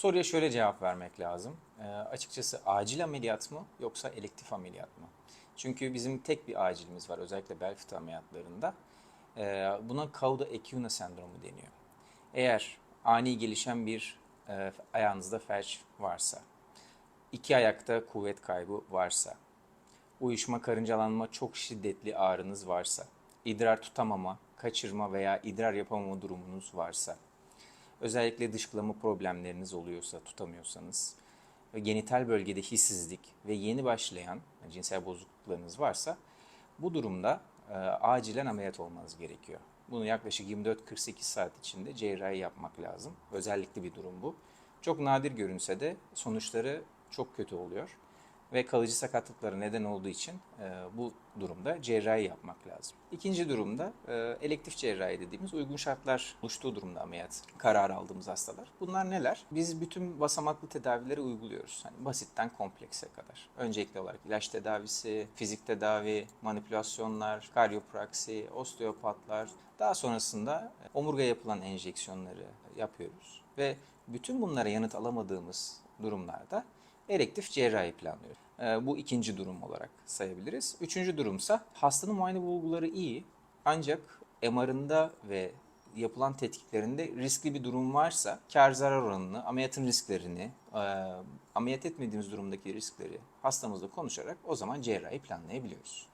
Soruya şöyle cevap vermek lazım. Ee, açıkçası acil ameliyat mı yoksa elektif ameliyat mı? Çünkü bizim tek bir acilimiz var özellikle bel fıtığı ameliyatlarında. Ee, buna cauda equina sendromu deniyor. Eğer ani gelişen bir e, ayağınızda felç varsa, iki ayakta kuvvet kaybı varsa, uyuşma, karıncalanma, çok şiddetli ağrınız varsa, idrar tutamama, kaçırma veya idrar yapamama durumunuz varsa, özellikle dışkılama problemleriniz oluyorsa, tutamıyorsanız, ve genital bölgede hissizlik ve yeni başlayan cinsel bozukluklarınız varsa bu durumda e, acilen ameliyat olmanız gerekiyor. Bunu yaklaşık 24-48 saat içinde cerrahi yapmak lazım. Özellikle bir durum bu. Çok nadir görünse de sonuçları çok kötü oluyor ve kalıcı sakatlıklara neden olduğu için e, bu durumda cerrahi yapmak lazım. İkinci durumda e, elektif cerrahi dediğimiz uygun şartlar oluştuğu durumda ameliyat kararı aldığımız hastalar. Bunlar neler? Biz bütün basamaklı tedavileri uyguluyoruz. Hani basitten komplekse kadar. Öncelikli olarak ilaç tedavisi, fizik tedavi, manipülasyonlar, karyopraksi, osteopatlar. Daha sonrasında omurga yapılan enjeksiyonları yapıyoruz. Ve bütün bunlara yanıt alamadığımız durumlarda elektif cerrahi planlıyoruz. Ee, bu ikinci durum olarak sayabiliriz. Üçüncü durumsa hastanın muayene bulguları iyi ancak MR'ında ve yapılan tetkiklerinde riskli bir durum varsa kar zarar oranını, ameliyatın risklerini, e, ameliyat etmediğimiz durumdaki riskleri hastamızla konuşarak o zaman cerrahi planlayabiliyoruz.